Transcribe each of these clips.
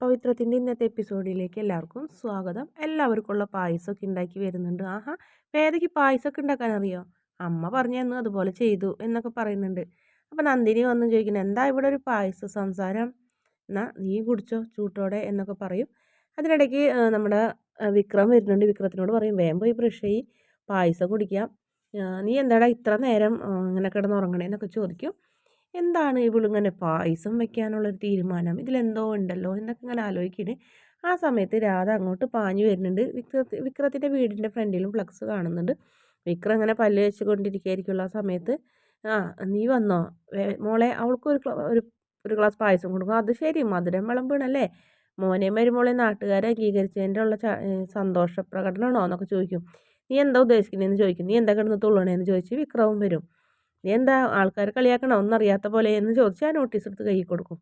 പവിത്രത്തിന്റെ ഇന്നത്തെ എപ്പിസോഡിലേക്ക് എല്ലാവർക്കും സ്വാഗതം. എല്ലാവർക്കുള്ള പായസമൊക്കെ ഉണ്ടാക്കി വരുന്നുണ്ട്. ആഹാ വേദയ്ക്ക് പായസമൊക്കെ ഉണ്ടാക്കാൻ അറിയോ അമ്മ പറഞ്ഞു തന്നു അതുപോലെ ചെയ്തു എന്നൊക്കെ പറയുന്നുണ്ട്. അപ്പം നന്ദിനി വന്ന് ചോദിക്കുന്നത് എന്താ ഇവിടെ ഒരു പായസ സംസാരം? എന്നാ നീ കുടിച്ചോ ചൂട്ടോടെ? എന്നൊക്കെ പറയും. അതിനിടയ്ക്ക് നമ്മുടെ വിക്രം വരുന്നുണ്ട്. വിക്രത്തിനോട് പറയും വേഗം പോയി ബ്രഷ് ചെയ്യും പായസം കുടിക്കാം. നീ എന്താടാ ഇത്ര നേരം ഇങ്ങനെ കിടന്ന് ഉറങ്ങണേ എന്നൊക്കെ ചോദിക്കും. എന്താണ് ഇവളിങ്ങനെ പായസം വെക്കാനുള്ളൊരു തീരുമാനം? ഇതിലെന്തോ ഉണ്ടല്ലോ എന്നൊക്കെ ഇങ്ങനെ ആലോചിക്കുന്നത് ആ സമയത്ത് രാധ അങ്ങോട്ട് പാഞ്ഞു വരുന്നുണ്ട്. വിക്ര വിക്രത്തിന്റെ വീടിന്റെ ഫ്രണ്ടിലും ഫ്ലക്സ് കാണുന്നുണ്ട്. വിക്രം ഇങ്ങനെ പല്ല് വെച്ചുകൊണ്ടിരിക്കുകയായിരിക്കുള്ള ആ സമയത്ത്. ആ നീ വന്നോ? മോളെ അവൾക്ക് ഒരു ഒരു ഒരു ഗ്ലാസ് പായസം കൊടുക്കും. അത് ശരി മധുരം വിളമ്പണല്ലേ? മോനെ മരുമോളെ നാട്ടുകാരെ അംഗീകരിച്ചതിന്റെ ഉള്ള സന്തോഷ പ്രകടനമാണോ എന്നൊക്കെ ചോദിക്കും. നീ എന്താ ഉദ്ദേശിക്കുന്നതെന്ന് ചോദിക്കും. നീ എന്താ കിടന്ന് തുള്ളണേന്ന് ചോദിച്ച് വിക്രവും വരും. നീ എന്താ ആൾക്കാർ കളിയാക്കണോ? ഒന്നറിയാത്ത പോലെ എന്ന് ചോദിച്ച് ആ നോട്ടീസ് എടുത്ത് കൈ കൊടുക്കും.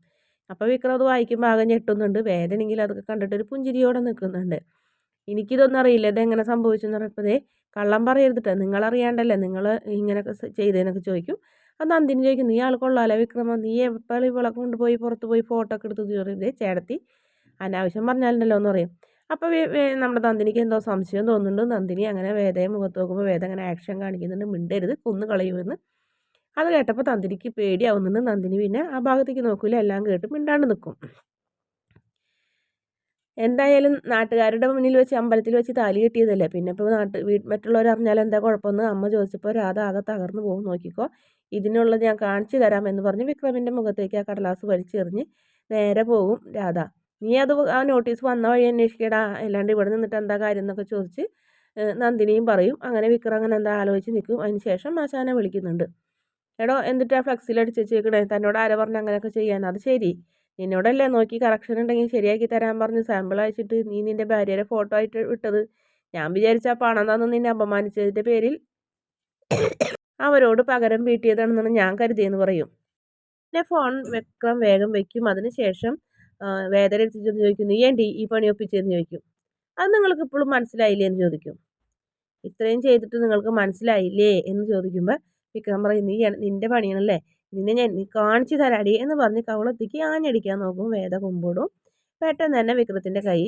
അപ്പോൾ വിക്രം അത് വായിക്കുമ്പോൾ ആകെ ഞെട്ടുന്നുണ്ട്. വേദനെങ്കിൽ അതൊക്കെ കണ്ടിട്ട് ഒരു പുഞ്ചിരിയോടെ നിൽക്കുന്നുണ്ട്. എനിക്കിതൊന്നും അറിയില്ല. ഇതെങ്ങനെ സംഭവിച്ചെന്ന് പറഞ്ഞപ്പോഴേ കള്ളം പറയരുതിട്ട്. നിങ്ങളറിയാണ്ടല്ലേ? നിങ്ങൾ ഇങ്ങനെയൊക്കെ ചെയ്തതെന്നൊക്കെ ചോദിക്കും. അത് നന്ദിനി ചോദിക്കും നീ ആൾ കൊള്ളാലോ വിക്രമ? നീ എപ്പോൾ ഇവളെ കൊണ്ടുപോയി പുറത്ത് പോയി ഫോട്ടോ ഒക്കെ എടുത്ത്? തീറിയതേ ചേടത്തി അനാവശ്യം പറഞ്ഞാലുണ്ടല്ലോ എന്ന് പറയും. അപ്പോൾ നമ്മുടെ നന്ദിനിക്ക് എന്തോ സംശയം തോന്നുന്നുണ്ട്. നന്ദിനി അങ്ങനെ വേദയെ മുഖത്ത് നോക്കുമ്പോൾ വേദ അങ്ങനെ ആക്ഷൻ കാണിക്കുന്നുണ്ട്. മിണ്ടരുത്. കൊന്നു കളയുമെന്ന് അത് കേട്ടപ്പോൾ നന്ദിനിക്ക് പേടിയാവുന്നുണ്ട്. നന്ദിനി പിന്നെ ആ ഭാഗത്തേക്ക് നോക്കില്ല എല്ലാം കേട്ട് മിണ്ടാണ്ട് നിൽക്കും എന്തായാലും നാട്ടുകാരുടെ മുന്നിൽ വെച്ച് അമ്പലത്തിൽ വെച്ച് താലി കെട്ടിയതല്ലേ? പിന്നെ ഇപ്പോൾ നാട്ട് വീ മറ്റുള്ളവർ അറിഞ്ഞാൽ എന്താ കുഴപ്പമെന്ന് അമ്മ ചോദിച്ചപ്പോൾ രാധ ആകെ തകർന്നു പോകും. നോക്കിക്കോ. ഇതിനുള്ളത് ഞാൻ കാണിച്ചു തരാമെന്ന് പറഞ്ഞ് വിക്രമിന്റെ മുഖത്തേക്ക് ആ കടലാസ് വലിച്ചെറിഞ്ഞ് നേരെ പോകും രാധ. നീ അത് ആ നോട്ടീസ് വന്ന വഴി അന്വേഷിക്കടാ. അല്ലാണ്ട് ഇവിടെ നിന്നിട്ട് എന്താ കാര്യം എന്നൊക്കെ ചോദിച്ച് നന്ദിനിയും പറയും. അങ്ങനെ വിക്രം അങ്ങനെ എന്താ ആലോചിച്ച് നിൽക്കും. അതിന് ശേഷം ആശാനെ വിളിക്കുന്നുണ്ട്. എടോ എന്നിട്ടാ ഫ്ലക്സിൽ അടിച്ച് വെച്ചേക്കണേ? തന്നോട് ആരെ പറഞ്ഞ അങ്ങനെയൊക്കെ ചെയ്യാൻ അത് ശരി. നിന്നോടല്ലേ നോക്കി കറക്ഷൻ ഉണ്ടെങ്കിൽ ശരിയാക്കി തരാൻ പറഞ്ഞ് സാമ്പിൾ അയച്ചിട്ട് നീ നിന്റെ ഭാര്യയുടെ ഫോട്ടോ ആയിട്ട് വിട്ടത് ഞാൻ വിചാരിച്ച പണം തന്നു നിന്നെ അപമാനിച്ചതിന്റെ പേരിൽ അവരോട് പകരം വീട്ടിയതാണെന്നാണ് ഞാൻ കരുതിയെന്ന് പറയും. പിന്നെ ഫോൺ വെക്കം വേഗം വെക്കും. അതിനുശേഷം വേദന എടുത്തിട്ടെന്ന് ചോദിക്കും നീ ഏണ്ടി ഈ പണി ഒപ്പിച്ചതെന്ന് ചോദിക്കും. അത് നിങ്ങൾക്ക് ഇപ്പോഴും മനസ്സിലായില്ലേ? എന്ന് ചോദിക്കും. ഇത്രയും ചെയ്തിട്ട് നിങ്ങൾക്ക് മനസ്സിലായില്ലേ? എന്ന് ചോദിക്കുമ്പോൾ വിക്രം പറയും നീ നിന്റെ പണിയാണല്ലേ? നിന്നെ ഞാൻ നീ കാണിച്ചു തരാടി എന്ന് പറഞ്ഞ് കവളത്തേക്ക് ആഞ്ഞടിക്കാൻ നോക്കും വേദ കുമ്പോടും. പെട്ടെന്ന് തന്നെ വിക്രത്തിന്റെ കൈ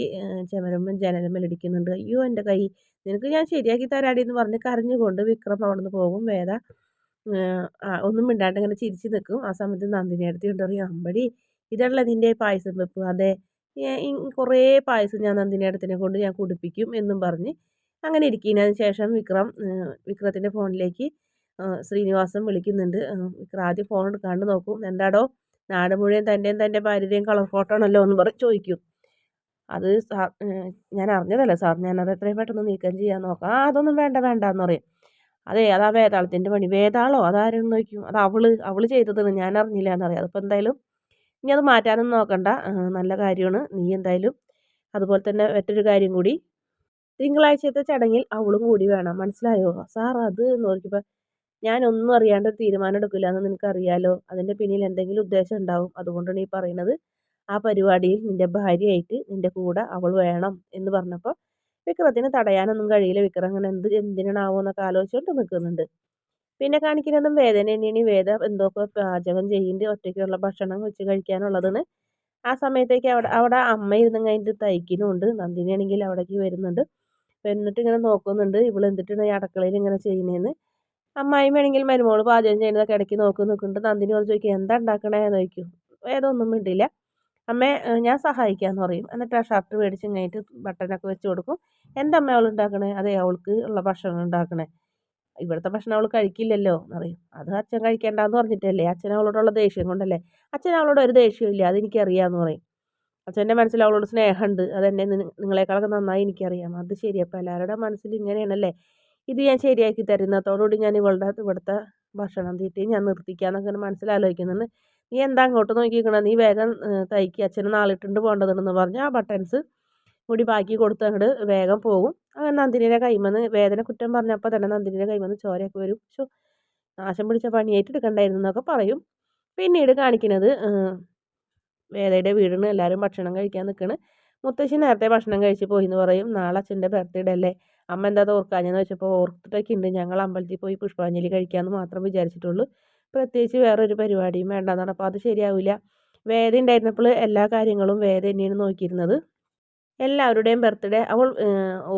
ചെമരമ്മൻ ജനലമ്മൽ ഇടിക്കുന്നുണ്ട്. അയ്യോ എന്റെ കൈ നിനക്ക് ഞാൻ ശരിയാക്കി തരാടി എന്ന് പറഞ്ഞ് കരഞ്ഞുകൊണ്ട് വിക്രം അവിടെ നിന്ന് പോകും. വേദ ഒന്നും മിണ്ടാണ്ട് ഇങ്ങനെ ചിരിച്ച് നിൽക്കും. ആ സമയത്ത് നന്ദിനി അടുത്ത് പറയും അമ്പടി ഇതല്ല നിന്റെ പായസം വെപ്പ്? അതെ കുറേ പായസം ഞാൻ നന്ദിനി അടുത്തിനെ കൊണ്ട് ഞാൻ കുടിപ്പിക്കും എന്നും പറഞ്ഞ് അങ്ങനെ ഇരിക്കുന്നതിന് ശേഷം വിക്രം വിക്രത്തിന്റെ ഫോണിലേക്ക് ശ്രീനിവാസൻ വിളിക്കുന്നുണ്ട്. ആദ്യം ഫോൺ എടുക്കാണ്ട് നോക്കും. എന്താടോ നാട് മുഴുവൻ തന്റെയും തന്റെ ഭാര്യയുടെയും കളർ ഫോട്ടോ ആണല്ലോ എന്ന് പറഞ്ഞ് ചോദിക്കും. അത് സാർ ഞാൻ അറിഞ്ഞതല്ല സാർ ഞാനത് എത്രയും പെട്ടെന്ന് നീക്കം ചെയ്യാൻ നോക്കാം. ആ അതൊന്നും വേണ്ട വേണ്ട എന്ന് പറയും. അതെ അതാ വേതാളത്തിന്റെ പണി. വേതാളോ? അതാരും നോക്കും അത് അവൾ അവൾ ചെയ്തതാണ് ഞാൻ അറിഞ്ഞില്ല എന്നറിയാം അതിപ്പോൾ എന്തായാലും ഇനി അത് മാറ്റാനൊന്നും നോക്കണ്ട. നല്ല കാര്യമാണ്. നീ എന്തായാലും അതുപോലെ തന്നെ മറ്റൊരു കാര്യം കൂടി. തിങ്കളാഴ്ചത്തെ ചടങ്ങിൽ അവളും കൂടി വേണം. മനസ്സിലായോ? സാർ അത് എന്ന് നോക്കിയപ്പോൾ ഞാനൊന്നും അറിയാണ്ട് തീരുമാനം എടുക്കില്ല എന്ന് നിനക്കറിയാലോ? അതിന്റെ പിന്നിൽ എന്തെങ്കിലും ഉദ്ദേശം ഉണ്ടാവും. അതുകൊണ്ടാണ് ഈ പറയുന്നത്. ആ പരിപാടിയിൽ നിന്റെ ഭാര്യയായിട്ട് നിന്റെ കൂടെ അവൾ വേണം എന്ന് പറഞ്ഞപ്പോൾ വിക്രത്തിന് തടയാനൊന്നും കഴിയില്ല. വിക്രം അങ്ങനെ എന്ത് എന്തിനാണാവോ എന്നൊക്കെ ആലോചിച്ചുകൊണ്ട് നിൽക്കുന്നുണ്ട്. പിന്നെ കാണിക്കുന്നതും വേദന തന്നെയാണ്. വേദ എന്തൊക്കെ പാചകം ചെയ്യുന്നുണ്ട് ഒറ്റയ്ക്കുള്ള ഭക്ഷണം വെച്ച് കഴിക്കാനുള്ളതെന്ന് ആ സമയത്തേക്ക് അവിടെ അവിടെ അമ്മ ഇരുന്ന് കഴിഞ്ഞിട്ട് തയ്ക്കുന്നുണ്ട്. നന്ദിനിയാണെങ്കിൽ അവിടേക്ക് വരുന്നുണ്ട്. എന്നിട്ട് ഇങ്ങനെ നോക്കുന്നുണ്ട്. ഇവൾ എന്തിട്ടാണ് ഈ അടുക്കളയിൽ ഇങ്ങനെ ചെയ്യുന്നതെന്ന്. അമ്മായിയും വേണമെങ്കിൽ മരുമോൾ പാചകം ചെയ്യുന്നതൊക്കെ ഇടയ്ക്ക് നോക്കി നിൽക്കുന്നുണ്ട് നന്ദിനി വന്ന് ചോദിക്കും എന്താ ഉണ്ടാക്കണേ എന്ന് ചോദിക്കും. ഏതൊന്നും മിണ്ടില്ല. അമ്മേ ഞാൻ സഹായിക്കാമെന്ന് പറയും. എന്നിട്ട് ആ ഷർട്ട് മേടിച്ച് കഴിഞ്ഞിട്ട് ബട്ടനൊക്കെ വെച്ച് കൊടുക്കും. എന്താ അമ്മ അവൾ ഉണ്ടാക്കണേ? അതെ അവൾക്ക് ഉള്ള ഭക്ഷണം ഉണ്ടാക്കണേ. ഇവിടുത്തെ ഭക്ഷണം അവൾ കഴിക്കില്ലല്ലോ എന്ന് പറയും. അത് അച്ഛൻ കഴിക്കേണ്ടെന്ന് പറഞ്ഞിട്ടല്ലേ? അച്ഛൻ അവളോടുള്ള ദേഷ്യം കൊണ്ടല്ലേ? അച്ഛൻ അവളോട് ഒരു ദേഷ്യമില്ല അതെനിക്കറിയാമെന്ന് പറയും. അച്ഛന്റെ മനസ്സിൽ അവളോട് സ്നേഹമുണ്ട്. അതെന്നെ നിങ്ങളെക്കാളൊക്കെ നന്നായി എനിക്കറിയാം. അത് ശരി അപ്പോൾ എല്ലാവരുടെ മനസ്സിൽ ഇങ്ങനെയാണല്ലേ? ഇത് ഞാൻ ശരിയാക്കി തരുന്നതോടുകൂടി ഞാൻ ഇവളുടെ ഇവിടുത്തെ ഭക്ഷണം തീറ്റി ഞാൻ നിർത്തിക്കാന്നൊക്കെ മനസ്സിലാലോചിക്കുന്നുണ്ട് നീ എന്താ അങ്ങോട്ട് നോക്കിക്കണം? നീ വേഗം തയ്ക്കുക അച്ഛന് നാളിട്ടുണ്ട് പോകേണ്ടതുണ്ടെന്ന് പറഞ്ഞ് ആ ബട്ടൺസ് കൂടി ബാക്കി കൊടുത്ത് അങ്ങോട്ട് വേഗം പോകും. അങ്ങനെ നന്ദിനിയുടെ കൈമെന്ന് വേദന കുറ്റം പറഞ്ഞപ്പോൾ തന്നെ നന്ദിനിയുടെ കൈമെന്ന് ചോരയൊക്കെ വരും. പക്ഷോ നാശം പിടിച്ച പണി ഏറ്റെടുക്കണ്ടായിരുന്നു എന്നൊക്കെ പറയും. പിന്നീട് കാണിക്കുന്നത് വേദയുടെ വീടിന് എല്ലാവരും ഭക്ഷണം കഴിക്കാൻ നിൽക്കണ്. മുത്തശ്ശി നേരത്തെ ഭക്ഷണം കഴിച്ച് പോയി എന്ന് പറയും. നാളെ അച്ഛന്റെ ബർത്ത്ഡേ അല്ലേ? അമ്മ എന്താ ഓർക്കാഞ്ഞെന്ന് വെച്ചപ്പോൾ ഓർത്തിട്ടൊക്കെ ഉണ്ട് ഞങ്ങൾ അമ്പലത്തിൽ പോയി പുഷ്പാഞ്ജലി കഴിക്കാമെന്ന് മാത്രം വിചാരിച്ചിട്ടുള്ളൂ. പ്രത്യേകിച്ച് വേറൊരു പരിപാടിയും വേണ്ടെന്നാണ്. അപ്പോൾ അത് ശരിയാവില്ല വേദ ഉണ്ടായിരുന്നപ്പോൾ എല്ലാ കാര്യങ്ങളും വേദ തന്നെയാണ് നോക്കിയിരുന്നത്. എല്ലാവരുടെയും ബർത്ത്ഡേ അവൾ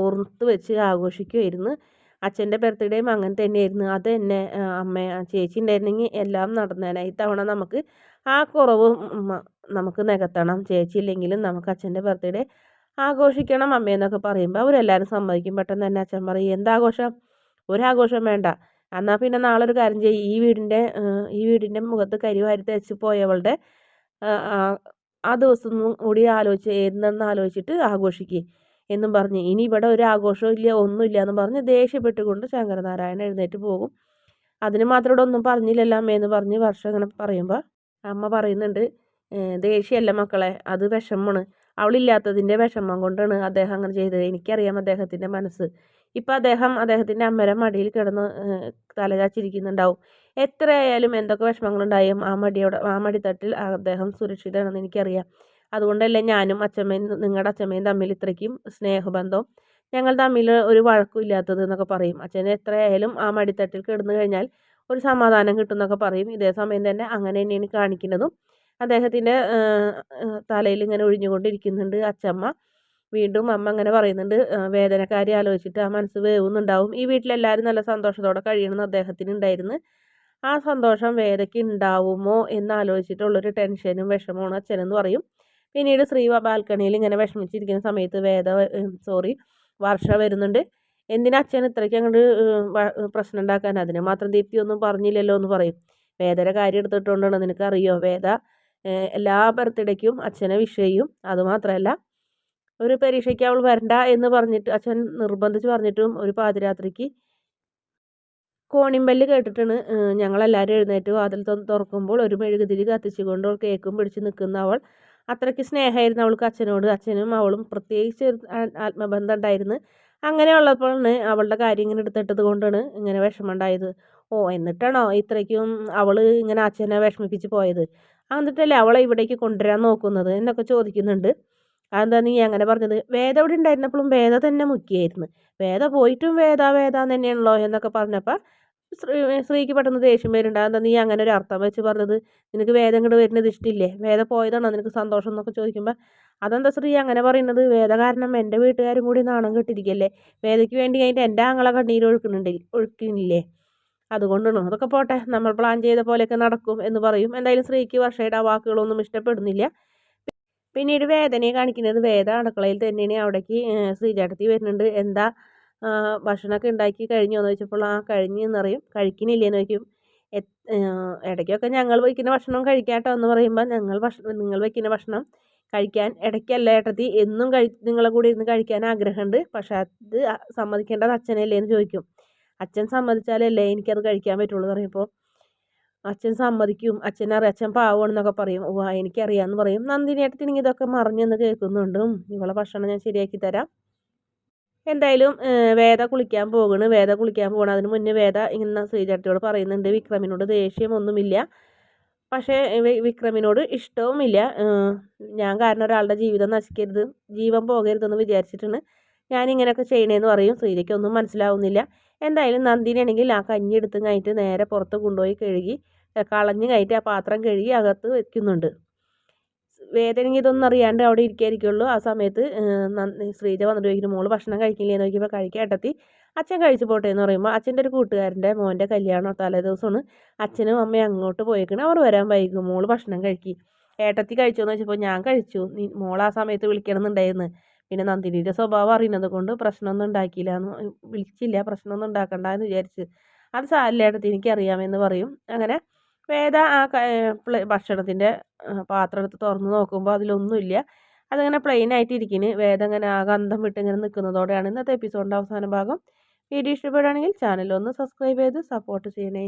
ഓർത്ത് വെച്ച് ആഘോഷിക്കുമായിരുന്നു അച്ഛന്റെ ബർത്ത്ഡേയും അങ്ങനെ തന്നെയായിരുന്നു. അത് തന്നെ അമ്മ ചേച്ചി ഉണ്ടായിരുന്നെങ്കിൽ എല്ലാം നടന്നേനെ. ഇത്തവണ നമുക്ക് ആ കുറവ് നമുക്ക് നികത്തണം. ചേച്ചി ഇല്ലെങ്കിലും നമുക്ക് അച്ഛന്റെ ബർത്ത്ഡേ ആഘോഷിക്കണം അമ്മയെന്നൊക്കെ പറയുമ്പോൾ അവരെല്ലാവരും സമ്മതിക്കും. പെട്ടെന്ന് തന്നെ അച്ഛൻ പറയും എന്താഘോഷം? ഒരാഘോഷം വേണ്ട. എന്നാൽ പിന്നെ നാളെ ഒരു കാര്യം ചെയ്യും. ഈ വീടിന്റെ ഈ വീടിന്റെ മുഖത്ത് കരിവാരി തേച്ച് പോയവളുടെ ആ ദിവസം കൂടി ആലോചിച്ച് എന്നെന്ന് ആലോചിച്ചിട്ട് ആഘോഷിക്കുക എന്നും പറഞ്ഞ്. ഇനി ഇവിടെ ഒരു ആഘോഷവും ഇല്ല ഒന്നുമില്ല എന്ന് പറഞ്ഞ് ദേഷ്യപ്പെട്ടുകൊണ്ട് ശങ്കരനാരായണൻ എഴുന്നേറ്റ് പോകും. അതിന് മാത്രം ഇവിടെ ഒന്നും പറഞ്ഞില്ലല്ലോ അമ്മയെന്ന് പറഞ്ഞ് വർഷം ഇങ്ങനെ പറയുമ്പോൾ അമ്മ പറയുന്നുണ്ട് ദേഷ്യമല്ല മക്കളെ അത് വിഷമമാണ്. അവളില്ലാത്തതിന്റെ വിഷമം കൊണ്ടാണ് അദ്ദേഹം അങ്ങനെ ചെയ്തത്. എനിക്കറിയാം അദ്ദേഹത്തിന്റെ മനസ്സ്. ഇപ്പം അദ്ദേഹം അദ്ദേഹത്തിന്റെ അമ്മയുടെ മടിയിൽ കിടന്ന് തലചാച്ചിരിക്കുന്നുണ്ടാവും എത്രയായാലും എന്തൊക്കെ വിഷമങ്ങളുണ്ടായും ആ മടിയോടെ ആ മടിത്തട്ടിൽ അദ്ദേഹം സുരക്ഷിതമാണെന്ന് എനിക്കറിയാം. അതുകൊണ്ടല്ലേ ഞാനും അച്ഛമ്മയും നിങ്ങളുടെ അച്ഛമ്മയും തമ്മിൽ ഇത്രയ്ക്കും സ്നേഹബന്ധം? ഞങ്ങൾ തമ്മിൽ ഒരു വഴക്കും ഇല്ലാത്തത് എന്നൊക്കെ പറയും. അച്ഛന് എത്രയായാലും ആ മടിത്തട്ടിൽ കിടന്നു കഴിഞ്ഞാൽ ഒരു സമാധാനം കിട്ടും എന്നൊക്കെ പറയും. ഇതേ സമയം തന്നെ അങ്ങനെ തന്നെയാണ് കാണിക്കുന്നതും. അദ്ദേഹത്തിന്റെ തലയിൽ ഇങ്ങനെ ഒഴിഞ്ഞുകൊണ്ടിരിക്കുന്നുണ്ട് അച്ചമ്മ. വീണ്ടും അമ്മ അങ്ങനെ പറയുന്നുണ്ട് വേദനക്കാരി ആലോചിച്ചിട്ട് ആ മനസ്സ് വേവുന്നുണ്ടാവും. ഈ വീട്ടിലെല്ലാവരും നല്ല സന്തോഷത്തോടെ കഴിയണമെന്ന് അദ്ദേഹത്തിന് ഉണ്ടായിരുന്നു ആ സന്തോഷം വേദയ്ക്ക് ഉണ്ടാവുമോ എന്ന് ആലോചിച്ചിട്ടുള്ളൊരു ടെൻഷനും വിഷമമാണ് അച്ഛനെന്ന് പറയും. പിന്നീട് ശ്രീ ബാൽക്കണിയിൽ ഇങ്ങനെ വിഷമിച്ചിരിക്കുന്ന സമയത്ത് വേദ സോറി വർഷ വരുന്നുണ്ട്. എന്തിനാ അച്ഛൻ ഇത്രയ്ക്ക് അങ്ങോട്ട് പ്രശ്നം ഉണ്ടാക്കാൻ? അതിന് മാത്രം ദീപ്തി ഒന്നും പറഞ്ഞില്ലല്ലോ എന്ന് പറയും. വേദയുടെ കാര്യം എടുത്തിട്ടുണ്ടോ നിനക്കറിയോ? വേദ എല്ലാ ബർത്ത്ഡേക്കും അച്ഛനെ വിഷ് ചെയ്യും. അതുമാത്രമല്ല ഒരു പരീക്ഷയ്ക്ക് അവൾ വരണ്ട എന്ന് പറഞ്ഞിട്ട് അച്ഛൻ നിർബന്ധിച്ച് പറഞ്ഞിട്ടും ഒരു പാതിരാത്രിക്ക് കോണിമ്പല്ല് കേട്ടിട്ടാണ് ഞങ്ങളെല്ലാവരും എഴുന്നേറ്റ് വാതിൽ തുറക്കുമ്പോൾ ഒരു മെഴുകുതിരി കത്തിച്ചുകൊണ്ട് കേക്കും പിടിച്ച് നിൽക്കുന്ന അവൾ. അത്രയ്ക്ക് സ്നേഹമായിരുന്നു അവൾക്ക് അച്ഛനോട്. അച്ഛനും അവളും പ്രത്യേകിച്ച് ആത്മബന്ധം ഉണ്ടായിരുന്നു. അങ്ങനെയുള്ളപ്പോഴാണ് അവളുടെ കാര്യം ഇങ്ങനെ എടുത്തിട്ടത് കൊണ്ടാണ് ഇങ്ങനെ വിഷമമുണ്ടായത് ഓ എന്നിട്ടാണോ ഇത്രയ്ക്കും അവൾ ഇങ്ങനെ അച്ഛനെ വിഷമിപ്പിച്ച് പോയത്? എന്നിട്ടല്ലേ അവളെ ഇവിടേക്ക് കൊണ്ടുവരാൻ നോക്കുന്നത്? എന്നൊക്കെ ചോദിക്കുന്നുണ്ട്. അതെന്താ നീ അങ്ങനെ പറഞ്ഞത്? വേദ ഇവിടെ ഉണ്ടായിരുന്നപ്പോഴും വേദ തന്നെ മുക്കിയായിരുന്നു. വേദ പോയിട്ടും വേദ വേദ തന്നെയാണല്ലോ എന്നൊക്കെ പറഞ്ഞപ്പോൾ ശ്രീ ശ്രീക്ക് പെട്ടെന്ന് ദേഷ്യം വരുന്നുണ്ട്. അതെന്താ നീ അങ്ങനെ ഒരു അർത്ഥം വെച്ച് പറഞ്ഞത്? നിനക്ക് വേദം ഇങ്ങോട്ട് വരുന്നത് ഇഷ്ടമില്ലേ വേദ പോയതാണോ നിനക്ക് സന്തോഷം? എന്നൊക്കെ ചോദിക്കുമ്പോൾ അതെന്താ ശ്രീ അങ്ങനെ പറയുന്നത്? വേദ കാരണം എന്റെ വീട്ടുകാരും കൂടി നാണം കെട്ടിരിക്കല്ലേ? വേദയ്ക്ക് വേണ്ടി കഴിഞ്ഞിട്ട് എന്റെ ആങ്ങളെ കണ്ണീര് ഒഴുക്കുന്നുണ്ട് ഒഴുക്കുന്നില്ലേ അതുകൊണ്ടാണ് അതൊക്കെ പോട്ടെ നമ്മൾ പ്ലാൻ ചെയ്ത പോലെയൊക്കെ നടക്കും എന്ന് പറയും. എന്തായാലും സ്ത്രീക്ക് വർഷയുടെ ആ വാക്കുകളൊന്നും ഇഷ്ടപ്പെടുന്നില്ല. പിന്നീട് വേദനയെ കാണിക്കുന്നത് വേദ അടുക്കളയിൽ തന്നെയാണ്. അവിടേക്ക് സ്ത്രീചാട്ടത്തിൽ വരുന്നുണ്ട്. എന്താ ഭക്ഷണമൊക്കെ ഉണ്ടാക്കി കഴിഞ്ഞോ എന്ന് വെച്ചപ്പോൾ ആ കഴിഞ്ഞ് എന്നറിയും കഴിക്കുന്നില്ലേന്ന് ചോദിക്കും. ഇടയ്ക്കൊക്കെ ഞങ്ങൾ വയ്ക്കുന്ന ഭക്ഷണം കഴിക്കാട്ടോ എന്ന് പറയുമ്പോൾ ഞങ്ങൾ ഭക്ഷണം നിങ്ങൾ വയ്ക്കുന്ന ഭക്ഷണം കഴിക്കാൻ ഇടയ്ക്കല്ല ഏട്ടത്തി. എന്നും കഴി നിങ്ങളെ കൂടെ ഇരുന്ന് കഴിക്കാൻ ആഗ്രഹമുണ്ട്. പക്ഷേ അത് സമ്മതിക്കേണ്ടത് അച്ഛനല്ലേ എന്ന് ചോദിക്കും. അച്ഛൻ സമ്മതിച്ചാലല്ലേ എനിക്കത് കഴിക്കാൻ പറ്റുള്ളൂ എന്ന് പറയുമ്പോൾ അച്ഛൻ സമ്മതിക്കും. അച്ഛനറിയാം അച്ഛൻ പാവമാണെന്നൊക്കെ പറയും. ഓ എനിക്കറിയാമെന്ന് പറയും. നന്ദിനിയേട്ടത്തിനെങ്കിൽ ഇതൊക്കെ മറിഞ്ഞെന്ന് കേൾക്കുന്നുണ്ട്. ഇവളെ ഭക്ഷണം ഞാൻ ശരിയാക്കി തരാം. എന്തായാലും വേദ കുളിക്കാൻ പോകണ്. വേദ കുളിക്കാൻ പോകണം. അതിന് മുന്നേ വേദ ഇങ്ങനെ ശ്രീചാട്ടിയോട് പറയുന്നുണ്ട്. വിക്രമിനോട് ദേഷ്യമൊന്നുമില്ല. പക്ഷേ വിക്രമിനോട് ഇഷ്ടവുമില്ല. ഞാൻ കാരണം ഒരാളുടെ ജീവിതം നശിക്കരുത്. ജീവൻ പോകരുതെന്ന് വിചാരിച്ചിട്ടാണ്. ഞാൻ ഇങ്ങനെയൊക്കെ ചെയ്യണേന്ന് പറയും. ശ്രീരയ്ക്കൊന്നും മനസ്സിലാവുന്നില്ല. എന്തായാലും നന്ദിനിയാണെങ്കിൽ ആ കഞ്ഞി എടുത്ത് കഴിഞ്ഞിട്ട് നേരെ പുറത്ത് കൊണ്ടുപോയി കഴുകി കളഞ്ഞ് കഴിഞ്ഞിട്ട് ആ പാത്രം കഴുകി അകത്ത് വെക്കുന്നുണ്ട്. വേദനയ്ക്ക് ഇതൊന്നും അറിയാണ്ട് അവിടെ ഇരിക്കായിരിക്കുള്ളൂ. ആ സമയത്ത് ശ്രീജ വന്നിട്ട് ചോദിക്കുന്നു മോൾ ഭക്ഷണം കഴിക്കില്ലേ എന്ന് ചോദിക്കുമ്പോൾ കഴിക്കാട്ടത്തി അച്ഛൻ കഴിച്ചു പോട്ടെ എന്ന് പറയുമ്പോൾ അച്ഛന്റെ ഒരു കൂട്ടുകാരന്റെ മോന്റെ കല്യാണം തലേ ദിവസമാണ്. അച്ഛനും അമ്മയും അങ്ങോട്ട് പോയേക്കണം. അവർ വരാൻ വൈകും. മോൾ ഭക്ഷണം കഴിക്കി. ഏട്ടത്തി കഴിച്ചോ എന്ന് വെച്ചപ്പോൾ ഞാൻ കഴിച്ചു. മോൾ ആ സമയത്ത് വിളിക്കണമെന്നുണ്ടായിരുന്നു. പിന്നെ നന്ദിനിയുടെ സ്വഭാവം അറിയുന്നത് കൊണ്ട് പ്രശ്നമൊന്നും ഉണ്ടാക്കിയില്ല എന്ന് വിളിച്ചില്ല പ്രശ്നമൊന്നും ഉണ്ടാക്കണ്ട എന്ന് വിചാരിച്ച്. അത് സാരില്ല എനിക്ക് എനിക്കറിയാമെന്ന് പറയും. അങ്ങനെ വേദ ആ ഭക്ഷണത്തിന്റെ പാത്രം എടുത്ത് തുറന്ന് നോക്കുമ്പോൾ അതിലൊന്നുമില്ല. അതങ്ങനെ പ്ലെയിൻ ആയിട്ട് ഇരിക്കുന്നു വേദ അങ്ങനെ ആ ഗന്ധം വിട്ട് ഇങ്ങനെ നിൽക്കുന്നതോടെയാണ് ഇന്നത്തെ എപ്പിസോഡിന്റെ അവസാന ഭാഗം. വീഡിയോ ഇഷ്ടപ്പെടുകയാണെങ്കിൽ ചാനൽ ഒന്ന് സബ്സ്ക്രൈബ് ചെയ്ത് സപ്പോർട്ട് ചെയ്യണേ.